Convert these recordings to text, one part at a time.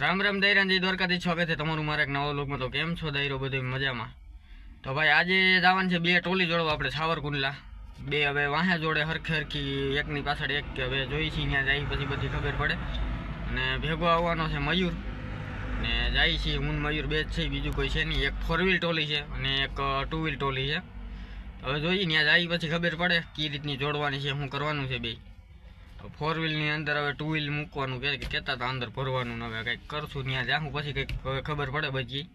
રામ રામ દૈરાનજી દ્વારકાથી છો કે તમારું મારા એક નવો લોકમાં તો કેમ છો દૈરો બધું મજામાં? તો ભાઈ, આજે જવાનું છે બે ટોલી જોડવા આપણે સાવરકુંડલા. બે હવે વાહે જોડે હરખે હરખી, એકની પાછળ એક કે હવે જોઈ છીએ ત્યાં જાય, પછી બધી ખબર પડે. અને ભેગો આવવાનો છે મયુર. ને જાય છે હું મયુર, બે જ છે બીજું કોઈ છે નહીં. એક ફોર વ્હીલ ટોલી છે અને એક ટુ વ્હીલ ટોલી છે. હવે જોઈએ, ત્યાં જાય પછી ખબર પડે કઈ રીતની જોડવાની છે, શું કરવાનું છે બે. ફોર વ્હીલની અંદર હવે ટુ વ્હીલ મૂકવાનું કે કહેતા હતા અંદર ભરવાનું હવે કંઈક કરશું, ત્યાં જાઉં પછી કંઈક હવે ખબર પડે બધી.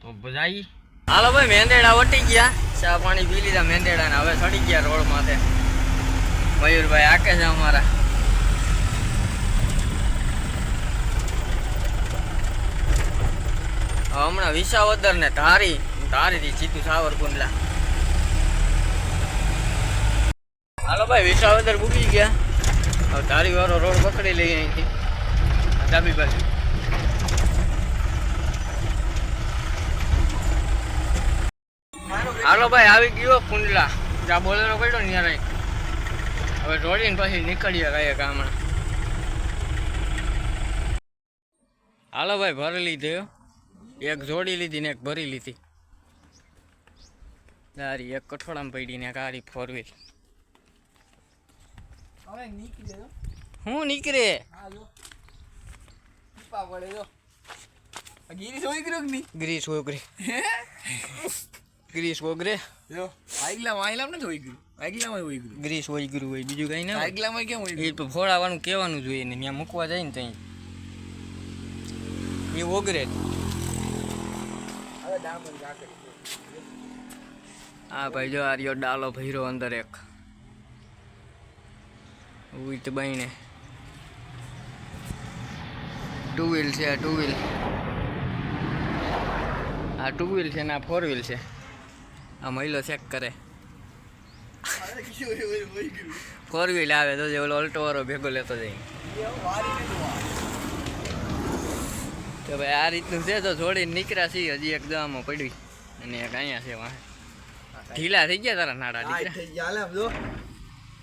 તો જાય હાલો ભાઈ, મેંદેડા વટી ગયા. ચા પાણી પી લીધા મેંદેડાને. હવે ચડી ગયા રોડ માથે. મયુરભાઈ આકે છે અમારા. હમણાં વિસાવદર ને ધારી, ધારીથી સાવર સાવરકુંડલા. હાલો ભાઈ, વિસાવદર ભૂકી ગયા. હવે ધારી વાળો રોડ પકડી લઈએ અહીંથી. ડાબી બાજુ. હાલો ભાઈ, આવી ગયો કુંડલા. જ્યાં બોલેરો પડ્યો ને યાર હવે દોડીને પછી નીકળીએ કઈ ગામડા હાલો ભાઈ, ભરી લીધો એક જોડી લીધી ને એક ભરી લીધી. દારી, એક કઠોળામાં પડી ને એક આરી ફોર વ્હીલ હવે નીકળી જો હું નીકળે? હા જો. ટીપા પડે જો. ગીરી ગ્રીસ ઓગરે જો આગલામાં આગલામાં નથી હોઈ ગયું આગલામાં હોય ગયું ગ્રીસ હોય ગયું હોય બીજું કઈ ના હોય. આગલામાં કેમ હોય એ તો ફોડાવાનું કહેવાનું જોઈએ ને ત્યાં મૂકવા જાય ને ત્યાં. એ ડામર આ ભાઈ જો આર્યો ડાલો ભર્યો અંદર એક. ઉઈત બાઈને ટુ વ્હીલ છે આ ટુ વ્હીલ આ ટુ વ્હીલ છે ને આ ફોર વ્હીલ છે. આ મહિલો ચેક કરે. ફોર વ્હીલ આવે તો જે ઓલો ઓલ્ટો વાળો ભેગો લેતો જાય. તો ભાઈ આ રીતનું છે તો થોડી નીકળ્યા છીએ હજી એક દવામાં પડી. અને એક અહીંયા છે વાહ. ઢીલા થઈ ગયા તારા નાડા આ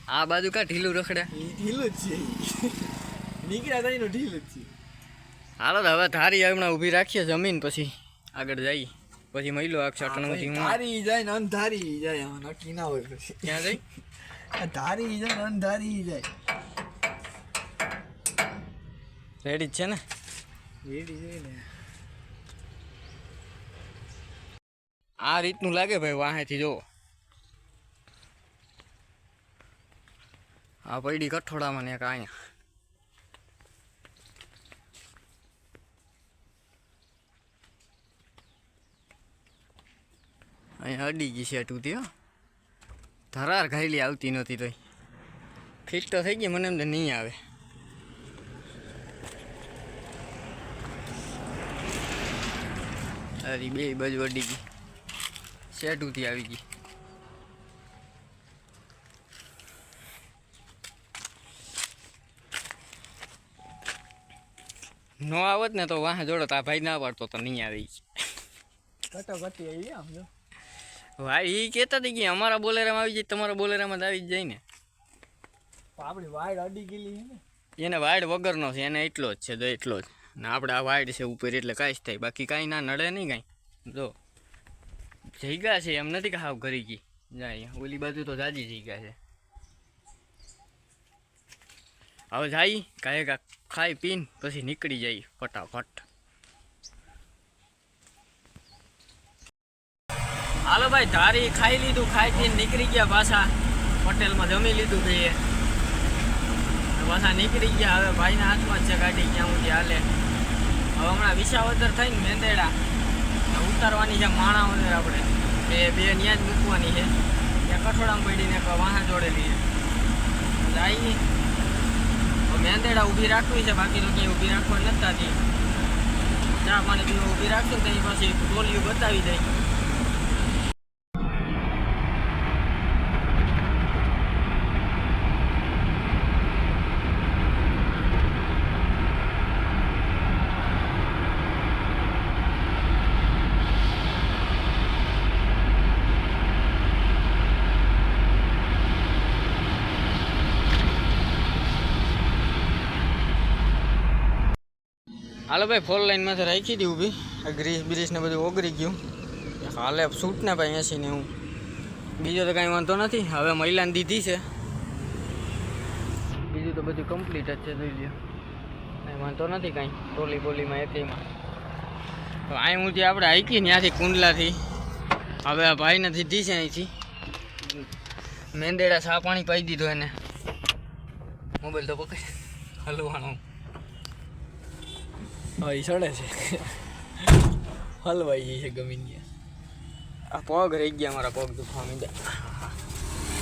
આ બાજુ કા ઢીલું રખડે? ઢીલું જ છે. નીકળ્યા તો એનું ઢીલું જ છે. હાલો તો હવે ધારી હમણાં ઊભી રાખીએ જમીન પછી આગળ જઈ પછી મહિલો આ ચટણુંથી હું ધારી જાય ને અંધારી જાય નક્કી ના હોય પછી. ક્યાં જઈ? ધારી જાય ને અંધારી જાય. રેડી છે ને? રેડી છે ને. આ રીતનું લાગે ભાઈ વાહેથી જો આ પડી કઠોળામાં ને અહીંયા અહીંયા અડી ગઈ છે હો ધરાર ઘાયલી આવતી નહોતી તોય. ફિટ તો થઈ ગઈ, મને એમ તો નહીં આવે. અરે બે બાજુ અડી ગઈ. સેટુથી આવી ગઈ. નો આવત ને તો વાહ જોડો તા ભાઈ ના પડતો તો નહીં આવી કટોકટી આવી આમ જો. ભાઈ એ કહેતા હતી કે અમારા બોલેરામાં આવી જાય તમારા બોલેરામાં જ આવી જ જાય ને. આપણી વાડ અડી ગયેલી છે ને. એને વાઇડ વગરનો છે એને એટલો જ છે તો એટલો જ. ને આપણે આ વાઇડ છે ઉપર એટલે કાંઈ જ થાય બાકી કાંઈ ના નડે નહીં કાંઈ. જો જગ્યા છે એમ નથી કે હાવ ઘરી ગઈ. જાય ઓલી બાજુ તો જાજી જગ્યા છે. હવે જાય, કાંઈ ખાઈ પીને પછી નીકળી જાય ફટાફટ. હાલો ભાઈ, ધારી ખાઈ લીધું, ખાઈ પીને નીકળી ગયા પાછા. હોટેલમાં જમી લીધું ભાઈએ પાછા નીકળી ગયા, હવે ભાઈના હાથમાં છે ગાડી ક્યાં સુધી હાલે. હવે હમણાં વિસાવદર થઈને મેંદેડા. ઉતારવાની છે માણાવદર આપણે. બે બે જ મૂકવાની છે. ત્યાં કઠોળામાં પડીને વાહા જોડેલી છે. જાય મેંદેડા ઊભી રાખવી છે, બાકી તો ક્યાંય ઊભી રાખવા નથી થતી ચા પાણી પીવા ઊભી રાખશું તો પછી ટોલિયું બતાવી દઈ હાલો ભાઈ ફોર લાઈનમાં તો રાખી હતી ઊભી. આ ગ્રીસ બ્રીસ ને બધું ઓગળી ગયું. હાલે શૂટ ને ભાઈ એસી ને હું. બીજો તો કાંઈ વાંધો નથી. હવે મહિલાને દીધી છે. બીજું તો બધું કમ્પ્લીટ જ છે, જોઈ લ્યો. કાંઈ વાંધો નથી કાંઈ. ટોલી બોલીમાં એકીમાં તો અહીં હું આપણે હાઈકી ત્યાંથી કુંડલાથી. હવે આ ભાઈને દીધી છે અહીંથી. મેંદેડા સા પાણી પાઈ દીધો એને. મોબાઈલ તો પકડ હલવાનો. હા એ સડે છે. હલવાઈ ગઈ છે ગમી ગયા આ પગ રહી ગયા મારા પગ દુખવા માંડ્યા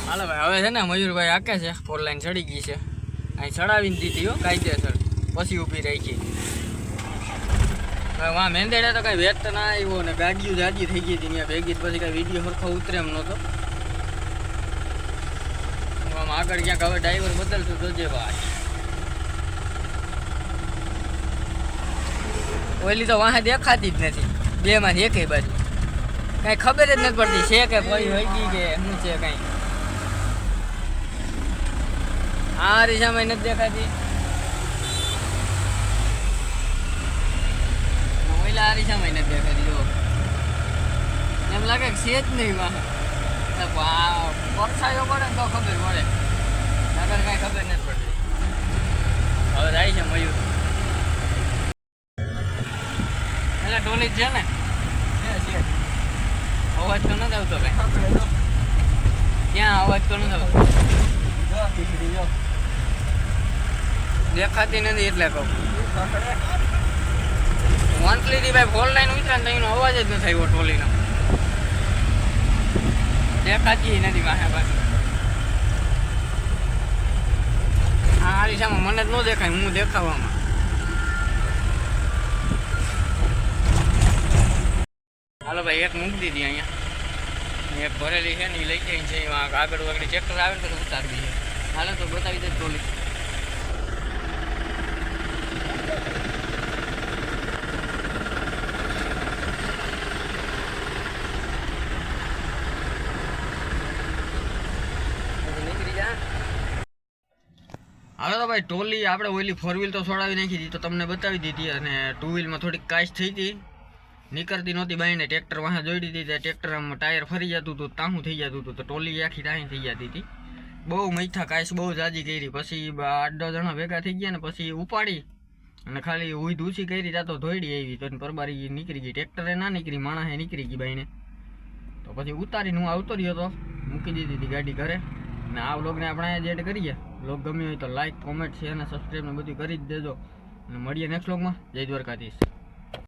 હાલો ભાઈ હવે છે ને મયુરભાઈ આકે છે. ફોર લાઈન ચડી ગઈ છે. અહીં ચડાવીને દીધી હો કાયદેસર પછી ઊભી રહી ગઈ. હવે વાં મેંદેડા તો કાંઈ વેત ના આવ્યો ને ગાડીઓ જાજી થઈ ગઈ હતી ત્યાં ભેગી પછી કાંઈ વીડિયો સરખો ઉતરે એમ નહોતો. આમ આગળ ક્યાંક હવે ડ્રાઈવર બદલશું જે ભાઈ. ઓલી તો વાહે દેખાતી જ નથી. બે માં એકેય બાજુ કાંઈ ખબર જ નથી પડતી છે કે કોઈ હોય ગઈ કે શું છે કાંઈ. આ રીસામાં નથી દેખાતી. ઓલા આ રીસામાં નથી દેખાતી, જો. એમ લાગે કે છે જ નહીં વાહે. પરસાયો પડે તો ખબર પડે. નગર કાંઈ ખબર નથી પડતી. હવે જાય છે મયુર. એટલે ટોલી છે ને? અવાજ તો નથી આવતો ભાઈ ક્યાં અવાજ તો નથી આવતો? દેખાતી નથી એટલે કહું. મંથલી ભાઈ ફોર લાઈન ઉતરે ને એનો અવાજ જ નથી આવ્યો ટોલીનો દેખાતી નથી વાહે પાછી. આ આરીસામાં મને જ ન દેખાય, હું દેખાવામાં. હાલો ભાઈ, એક મૂકી દીધી અહીંયા. એક ભરેલી છે ને એ લઈ જાય છે આગળ આગળ ચેક્ટર આવે ને તો ઉતારવી છે હાલો તો બતાવી દે જા હાલો તો ભાઈ ટોલી આપણે ઓલી ફોર વ્હીલ તો છોડાવી નાખી હતી તો તમને બતાવી દીધી અને ટુ વ્હીલમાં થોડીક કાશ થઈ હતી. નીકળતી નહોતી બાઈને ટ્રેક્ટર વાહ જોઈ દીધી તે ટ્રેક્ટર ટાયર ફરી જતું હતું, તાહું થઈ જતું હતું, તો ટોલી આખી તાહી થઈ જતી હતી. બહુ મૈથા કાશ બહુ જાજી કરી. પછી આઠ દસ જણા ભેગા થઈ ગયા ને પછી ઉપાડી અને ખાલી ઉઈ ધૂસી કરી ત્યાં તો ધોઈડી આવી. તો પરબારી નીકળી ગઈ. ટ્રેક્ટરે ના નીકળી, માણસે નીકળી ગઈ બાઈને. તો પછી ઉતારીને હું આવતો રહ્યો તો મૂકી દીધી હતી ગાડી ઘરે. અને આ વ્લોગને આપણે જ એડ કરીએ. વ્લોગ ગમ્યો હોય તો લાઈક, કોમેન્ટ, શેર અને સબસ્ક્રાઈબ ને બધું કરી જ દેજો. અને મળીએ નેક્સ્ટ વ્લોગમાં. જય દ્વારકાધીશ.